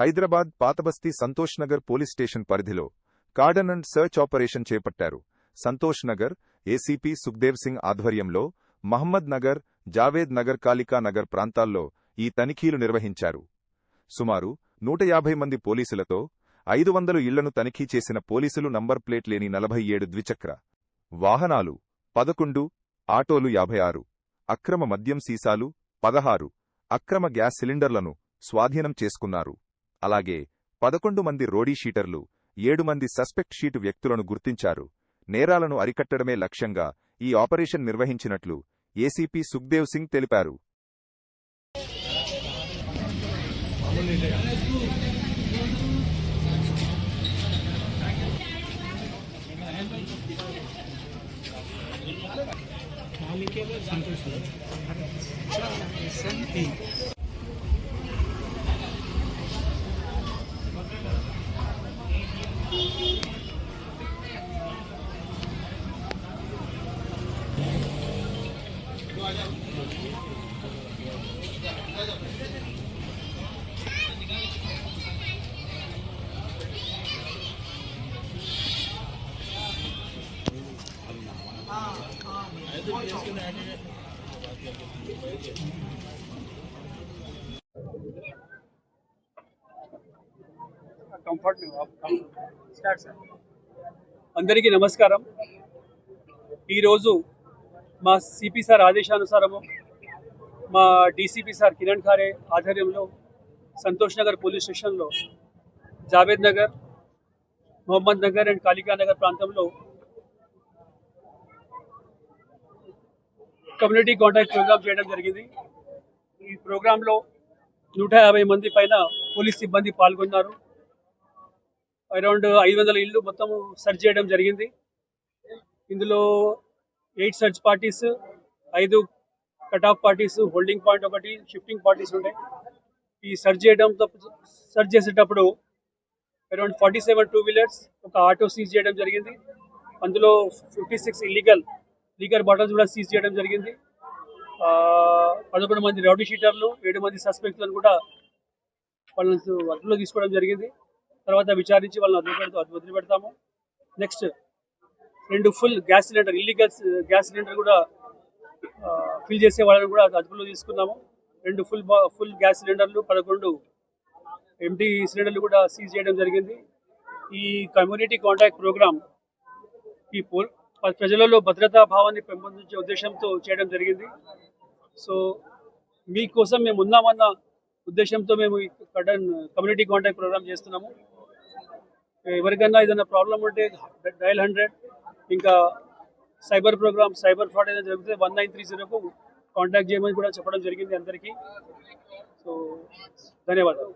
హైదరాబాద్ పాతబస్తీ Santosh Nagar police station పరిధిలో cordon and search operation చేపట్టారు. Santosh Nagar ACP Sukhdev Singh ఆధ్వర్యంలో మహమ్మద్ నగర్ జావేద్ నగర్ కాళికా నగర్ ప్రాంతాల్లో ఈ తనిఖీలు నిర్వహించారు. సుమారు నూట యాభై మంది పోలీసులతో ఐదు వందలు ఇళ్ళను తనిఖీ చేసిన పోలీసులు నంబర్ ప్లేట్ లేని నలభై ఏడు ద్విచక్ర వాహనాలు పదకొండు ఆటోలు యాభై ఆరు అక్రమ మద్యం సీసాలు పదహారు అక్రమ గ్యాస్ సిలిండర్లను స్వాధీనం చేసుకున్నారు. అలాగే పదకొండు మంది రోడీ షీటర్లు ఏడు మంది సస్పెక్ట్ షీటు వ్యక్తులను గుర్తించారు. నేరాలను అరికట్టడమే లక్ష్యంగా ఈ ఆపరేషన్ నిర్వహించినట్లు ఏసీపీ సుఖ్దేవ్ సింగ్ తెలిపారు. సంతోషం అందరికీ నమస్కారం ఈరోజు మా సిపి సార్ ఆదేశానుసారము మా డీసీపీ సార్ కిరణ్ ఖారే ఆధ్వర్యంలో సంతోష్ నగర్ పోలీస్ స్టేషన్లో జావేద్ నగర్ మొహమ్మద్ నగర్ అండ్ కాళికా నగర్ ప్రాంతంలో కమ్యూనిటీ కాంటాక్ట్ ప్రోగ్రామ్ చేయడం జరిగింది. ఈ ప్రోగ్రాంలో నూట యాభై మంది పైన పోలీస్ సిబ్బంది పాల్గొన్నారు. అరౌండ్ ఐదు వందల ఇళ్ళు మొత్తం సెర్చ్ చేయడం జరిగింది. ఇందులో ఎయిట్ సెర్చ్ పార్టీస్ ఐదు cut off parties holding point ఒకటి షిఫ్టింగ్ పార్టీస్ ఉంటాయి ఈ సెర్చ్ చేయడం సెర్చ్ చేసేటప్పుడు around forty seven two wheelers ఒక ఆటో సీజ్ చేయడం జరిగింది. అందులో fifty six illegal liquor bottles కూడా సీజ్ చేయడం జరిగింది. పదకొండు మంది రౌడీ షీటర్లు ఏడు మంది సస్పెక్ట్లను కూడా వాళ్ళని అదుపులో తీసుకోవడం జరిగింది. తర్వాత విచారించి వాళ్ళని వదిలిపెడతా వదిలిపెడతాము నెక్స్ట్ రెండు full gas cylinder illegal gas cylinder కూడా ఫిల్ చేసే వాళ్ళని కూడా అదుపులో తీసుకున్నాము. రెండు ఫుల్ ఫుల్ గ్యాస్ సిలిండర్లు పదకొండు ఎంటీ సిలిండర్లు కూడా సీజ్ చేయడం జరిగింది. ఈ కమ్యూనిటీ కాంటాక్ట్ ప్రోగ్రామ్ ఈ ప్రజలలో భద్రతా భావాన్ని పెంపొందించే ఉద్దేశంతో చేయడం జరిగింది. సో మీకోసం మేము ఉన్నామన్న ఉద్దేశంతో మేము కడన్ కమ్యూనిటీ కాంటాక్ట్ ప్రోగ్రామ్ చేస్తున్నాము. ఎవరికైనా ఏదైనా ప్రాబ్లం ఉంటే డయల్ హండ్రెడ్ ఇంకా సైబర్ ప్రోగ్రామ్ సైబర్ ఫ్రాడ్ ఏదైనా జరిగితే వన్ నైన్ త్రీ జీరోకు కాంటాక్ట్ చేయమని కూడా చెప్పడం జరిగింది అందరికీ. సో ధన్యవాదాలు.